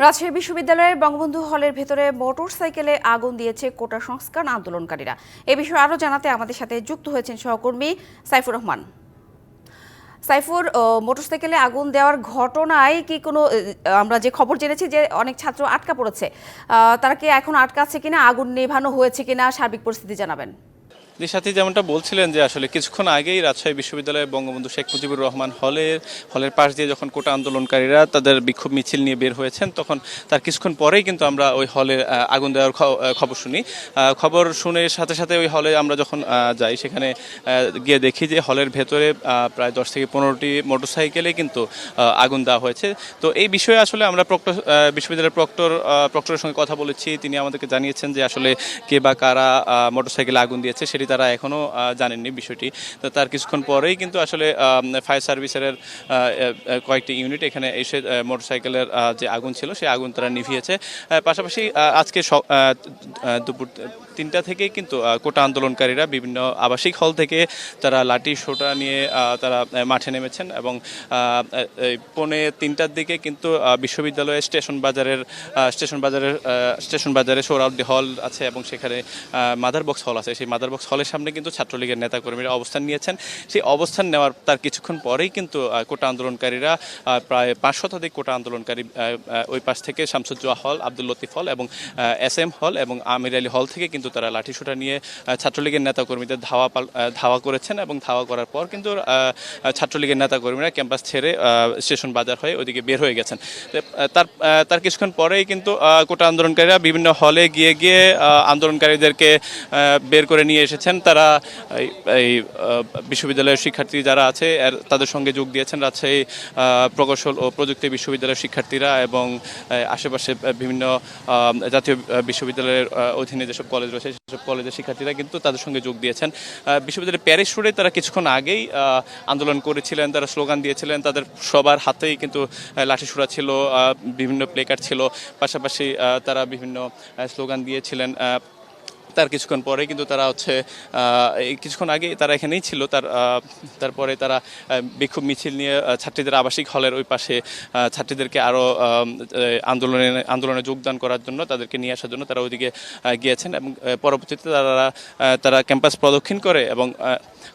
রাজশাহী বিশ্ববিদ্যালয়ের বঙ্গবন্ধু হলের ভেতরে মোটর সাইকেলে আগুন দিয়েছে কোটা সংস্কার আন্দোলনকারীরা। এ বিষয়ে আরও জানাতে আমাদের সাথে যুক্ত হয়েছেন সহকর্মী সাইফুর রহমান। সাইফুর মোটরসাইকেলে আগুন দেওয়ার ঘটনায় কি কোনো আমরা যে খবর জেনেছি যে অনেক ছাত্র আটকা পড়েছে তারা কি এখন আটকা আছে কিনা, আগুন নেভানো হয়েছে কিনা, সার্বিক পরিস্থিতি জানাবেন। সাথে যেমনটা বলছিলেন যে আসলে কিছুক্ষণ আগেই রাজশাহী বিশ্ববিদ্যালয়ের বঙ্গবন্ধু শেখ মুজিবুর রহমান হলের হলের পাশ দিয়ে যখন কোটা আন্দোলনকারীরা তাদের বিক্ষোভ মিছিল নিয়ে বের হয়েছেন, তখন তার কিছুক্ষণ পরেই কিন্তু আমরা ওই হলে আগুন দেওয়ার খবর শুনি। খবর শুনে সাথে সাথে ওই হলে আমরা যখন যাই সেখানে গিয়ে দেখি যে হলের ভেতরে প্রায় দশ থেকে পনেরোটি মোটরসাইকেলে কিন্তু আগুন দেওয়া হয়েছে। তো এই বিষয়ে আসলে আমরা প্রক্টর বিশ্ববিদ্যালয়ের প্রক্টর প্রক্টরের সঙ্গে কথা বলেছি। তিনি আমাদেরকে জানিয়েছেন যে আসলে কে বা কারা মোটরসাইকেলে আগুন দিয়েছে, সেটি তারা এখনও জানেননি বিষয়টি। তো তার কিছুক্ষণ পরেই কিন্তু আসলে ফায়ার সার্ভিসের কয়েকটি ইউনিট এখানে এসে মোটরসাইকেলের যে আগুন ছিল সেই আগুন তারা নিভিয়েছে। পাশাপাশি আজকে দুপুর তিনটা থেকেই কিন্তু কোটা আন্দোলনকারীরা বিভিন্ন আবাসিক হল থেকে তারা লাঠি সোটা নিয়ে তারা মাঠে নেমেছেন এবং পৌনে তিনটার দিকে কিন্তু আহ, বিশ্ববিদ্যালয়ের স্টেশন বাজারের স্টেশন বাজারের স্টেশন বাজারে সোহরাওয়ার্দী হল আছে এবং সেখানে মাদার বক্স হল আছে। সেই মাদার বক্স হলের সামনে কিন্তু ছাত্রলীগের নেতাকর্মীরা অবস্থান নিয়েছেন। সেই অবস্থান নেওয়ার তার কিছুক্ষণ পরেই কিন্তু কোটা আন্দোলনকারীরা প্রায় পাঁচ শতাধিক কোটা আন্দোলনকারী ওই পাশ থেকে শামসুজ্জোয়া হল, আব্দুল লতিফ হল এবং এস এম হল এবং আমির আলী হল থেকে কিন্তু তারা লাঠিসোঁটা নিয়ে ছাত্রলীগের নেতাকর্মীদের ধাওয়া পাল- ধাওয়া করেছেন এবং ধাওয়া করার পর কিন্তু ছাত্রলীগের নেতাকর্মীরা ক্যাম্পাস ছেড়ে স্টেশন বাজার হয়ে ওইদিকে বের হয়ে গেছেন। তার তার কিছুক্ষণ পরেই কিন্তু কোটা আন্দোলনকারীরা বিভিন্ন হলে গিয়ে গিয়ে আন্দোলনকারীদেরকে বের করে নিয়ে এসেছেন তারা এই- বিশ্ববিদ্যালয়ের শিক্ষার্থী যারা আছে তাদের সঙ্গে যোগ দিয়েছেন রাজশাহী প্রকৌশল ও প্রযুক্তি বিশ্ববিদ্যালয়ের শিক্ষার্থীরা এবং আশেপাশে বিভিন্ন জাতীয় বিশ্ববিদ্যালয়ের অধীনে যেসব কলেজ রয়েছে সেসব কলেজের শিক্ষার্থীরা কিন্তু তাদের সঙ্গে যোগ দিয়েছেন। বিশ্ববিদ্যালয়ের প্যারিস রোডে তারা কিছুক্ষণ আগেই আন্দোলন করেছিলেন তারা স্লোগান দিয়েছিলেন তাদের সবার হাতেই কিন্তু আহ, লাঠিসোঁড়া ছিল বিভিন্ন প্লেকার ছিল। পাশাপাশি তারা বিভিন্ন স্লোগান দিয়েছিলেন তার কিছুক্ষণ পরে কিন্তু তারা হচ্ছে কিছুক্ষণ আগে তারা এখানেই ছিল। তার তারপরে তারা বিক্ষোভ মিছিল নিয়ে ছাত্রীদের আবাসিক হলের ওই পাশে ছাত্রীদেরকে আরও আন্দোলনে আন্দোলনে যোগদান করার জন্য, তাদেরকে নিয়ে আসার জন্য তারা ওইদিকে গিয়েছেন এবং পরবর্তীতে তারা তারা ক্যাম্পাস প্রদক্ষিণ করে এবং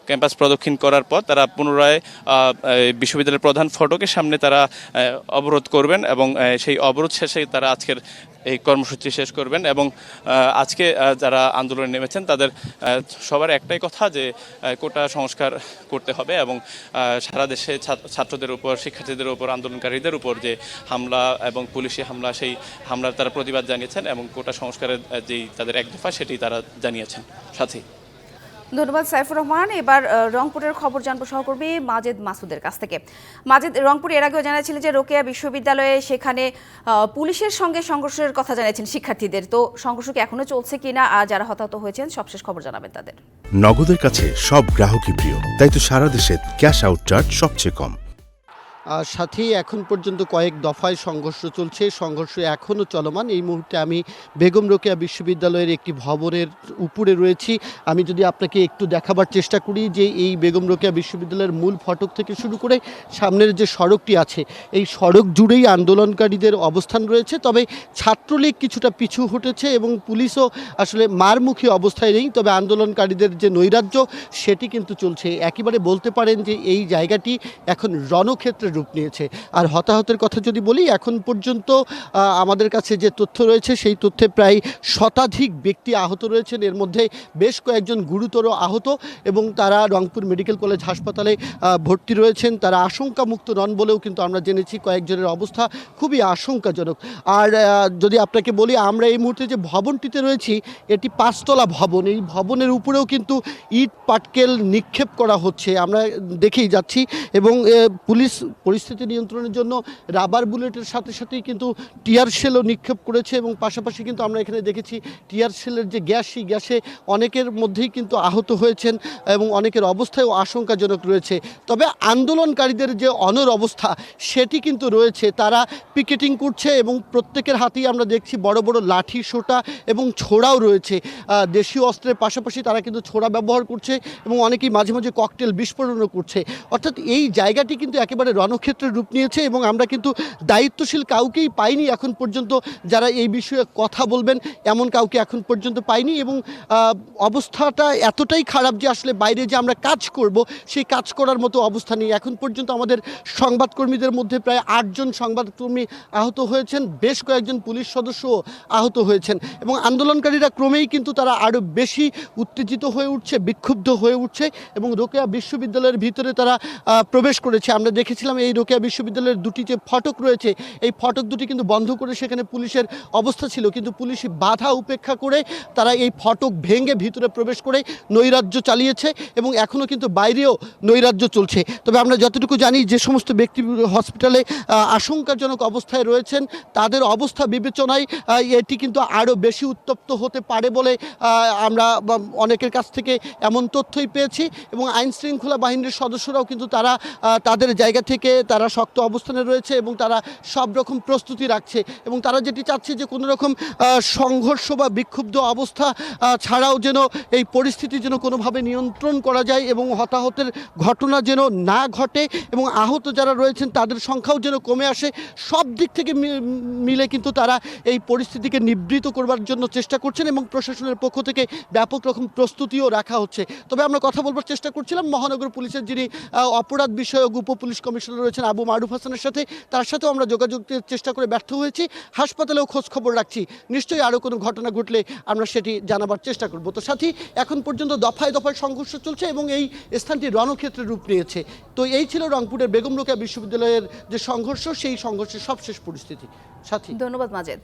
ক্যাম্পাস প্রদক্ষিণ করার পর তারা পুনরায় বিশ্ববিদ্যালয়ের প্রধান ফটকের সামনে তারা অবরোধ করবেন এবং সেই অবরোধ শেষে তারা আজকের এই কর্মসূচি শেষ করবেন এবং আজকে যারা আন্দোলনে নেমেছেন তাদের সবার একটাই কথা যে কোটা সংস্কার করতে হবে এবং সারা দেশে ছাত্রদের উপর, শিক্ষার্থীদের উপর, আন্দোলনকারীদের উপর যে হামলা এবং পুলিশি হামলা, সেই হামলার তারা প্রতিবাদ জানিয়েছেন এবং কোটা সংস্কারের যেই তাদের এক দফা সেটি তারা জানিয়েছেন। সাথেই ধন্যবাদ, সাইফুর রহমান। এবার রংপুরের খবর জানব সহকর্মী মাজেদ মাসুদের কাছ থেকে। মাজেদ, রংপুর এর আগেও জানিয়েছিলেন যে রোকেয়া বিশ্ববিদ্যালয়ে সেখানে পুলিশের সঙ্গে সংঘর্ষের কথা জানিয়েছেন শিক্ষার্থীদের। তো সংঘর্ষ কি এখনও চলছে কিনা আর যারা হতাহত হয়েছেন, সবশেষ খবর জানাবেন তাদের। নগদের কাছে সব গ্রাহকই প্রিয়। তাই তো সারা দেশে ক্যাশ আউট চার্জ সবচেয়ে কম। সাথেই এখন পর্যন্ত কয়েক দফায় সংঘর্ষ চলছে। সংঘর্ষ এখনও চলমান। এই মুহূর্তে আমি বেগম রোকেয়া বিশ্ববিদ্যালয়ের একটি ভবনের উপরে রয়েছি। আমি যদি আপনাকে একটু দেখাবার চেষ্টা করি যে এই বেগম রোকেয়া বিশ্ববিদ্যালয়ের মূল ফটক থেকে শুরু করে সামনের যে সড়কটি আছে, এই সড়ক জুড়েই আন্দোলনকারীদের অবস্থান রয়েছে। তবে ছাত্রলীগ কিছুটা পিছু হটেছে এবং পুলিশও আসলে মারমুখী অবস্থায় নেই। তবে আন্দোলনকারীদের যে নৈরাজ্য, সেটি কিন্তু চলছে। একেবারে বলতে পারেন যে এই জায়গাটি এখন রণক্ষেত্রে রূপ নিয়েছে। আর হতাহতের কথা যদি বলি, এখন পর্যন্ত আমাদের কাছে যে তথ্য রয়েছে, সেই তথ্যে প্রায় শতাধিক ব্যক্তি আহত রয়েছেন। এর মধ্যে বেশ কয়েকজন গুরুতর আহত এবং তারা রংপুর মেডিকেল কলেজ হাসপাতালে ভর্তি রয়েছেন। তারা আশঙ্কামুক্ত নন বলেও কিন্তু আমরা জেনেছি কয়েকজনের অবস্থা খুবই আশঙ্কাজনক। আর যদি আপনাকে বলি, আমরা এই মুহূর্তে যে ভবনটিতে রয়েছি, এটি পাঁচতলা ভবন। এই ভবনের উপরেও কিন্তু ইট পাটকেল নিক্ষেপ করা হচ্ছে। আমরা দেখেই যাচ্ছি এবং পুলিশ পরিস্থিতি নিয়ন্ত্রণের জন্য রাবার বুলেটের সাথে সাথেই কিন্তু টিয়ার শেলও নিক্ষেপ করেছে এবং পাশাপাশি কিন্তু আমরা এখানে দেখেছি টিয়ার শেলের যে গ্যাস, সেই গ্যাসে অনেকের মধ্যেই কিন্তু আহত হয়েছেন এবং অনেকের অবস্থায়ও আশঙ্কাজনক রয়েছে। তবে আন্দোলনকারীদের যে অনর অবস্থা, সেটি কিন্তু রয়েছে। তারা পিকেটিং করছে এবং প্রত্যেকের হাতেই আমরা দেখছি বড় বড় লাঠি, সোটা এবং ছোড়াও রয়েছে। দেশীয় অস্ত্রের পাশাপাশি তারা কিন্তু ছোড়া ব্যবহার করছে এবং অনেকেই মাঝে মাঝে ককটেল বিস্ফোরণও করছে। অর্থাৎ এই জায়গাটি কিন্তু একেবারে রণ রণক্ষেত্রের রূপ নিয়েছে এবং আমরা কিন্তু দায়িত্বশীল কাউকেই পাইনি এখন পর্যন্ত যারা এই বিষয়ে কথা বলবেন, এমন কাউকে এখন পর্যন্ত পাইনি এবং অবস্থাটা এতটাই খারাপ যে আসলে বাইরে যে আমরা কাজ করব, সেই কাজ করার মতো অবস্থা নেই। এখন পর্যন্ত আমাদের সংবাদকর্মীদের মধ্যে প্রায় আটজন সংবাদকর্মী আহত হয়েছেন, বেশ কয়েকজন পুলিশ সদস্যও আহত হয়েছেন এবং আন্দোলনকারীরা ক্রমেই কিন্তু তারা আরও বেশি উত্তেজিত হয়ে উঠছে, বিক্ষুব্ধ হয়ে উঠছে এবং রোকেয়া বিশ্ববিদ্যালয়ের ভিতরে তারা প্রবেশ করেছে। আমরা দেখেছিলাম এই রোকেয়া বিশ্ববিদ্যালয়ের দুটি যে ফটক রয়েছে, এই ফটক দুটি কিন্তু বন্ধ করে সেখানে পুলিশের অবস্থা ছিল। কিন্তু পুলিশ বাধা উপেক্ষা করে তারা এই ফটক ভেঙে ভিতরে প্রবেশ করে নৈরাজ্য চালিয়েছে এবং এখনও কিন্তু বাইরেও নৈরাজ্য চলছে। তবে আমরা যতটুকু জানি যে সমস্ত ব্যক্তি হসপিটালে আশঙ্কাজনক অবস্থায় রয়েছেন, তাদের অবস্থা বিবেচনায় এটি কিন্তু আরও বেশি উত্তপ্ত হতে পারে বলে আমরা অনেকের কাছ থেকে এমন তথ্যই পেয়েছি এবং আইন শৃঙ্খলা বাহিনীর সদস্যরাও কিন্তু তারা তাদের জায়গা থেকে তারা শক্ত অবস্থানে রয়েছে এবং তারা সব রকম প্রস্তুতি রাখছে এবং তারা যেটি চাচ্ছে যে কোনো রকম সংঘর্ষ বা বিক্ষুব্ধ অবস্থা ছাড়াও যেন এই পরিস্থিতি যেন কোনোভাবে নিয়ন্ত্রণ করা যায় এবং হতাহতের ঘটনা যেন না ঘটে এবং আহত যারা রয়েছেন তাদের সংখ্যাও যেন কমে আসে। সব দিক থেকে মিলে কিন্তু তারা এই পরিস্থিতিকে নিবৃত করবার জন্য চেষ্টা করছেন এবং প্রশাসনের পক্ষ থেকে ব্যাপক রকম প্রস্তুতিও রাখা হচ্ছে। তবে আমরা কথা বলবার চেষ্টা করছিলাম মহানগর পুলিশের যিনি অপরাধ বিষয়ক উপ পুলিশ কমিশনার রয়েছেন আবু মারুফ হাসানের সাথে। তার সাথেও আমরা যোগাযোগের চেষ্টা করে ব্যর্থ হয়েছি। হাসপাতালেও খোঁজ খবর রাখছি। নিশ্চয়ই আরও কোনো ঘটনা ঘটলে আমরা সেটি জানাবার চেষ্টা করব। তো সাথী, এখন পর্যন্ত দফায় দফায় সংঘর্ষ চলছে এবং এই স্থানটি রণক্ষেত্রের রূপ নিয়েছে। তো এই ছিল রংপুরের বেগম রোকেয়া বিশ্ববিদ্যালয়ের যে সংঘর্ষ, সেই সংঘর্ষের সবশেষ পরিস্থিতি। সাথী। ধন্যবাদ, মাজেদ।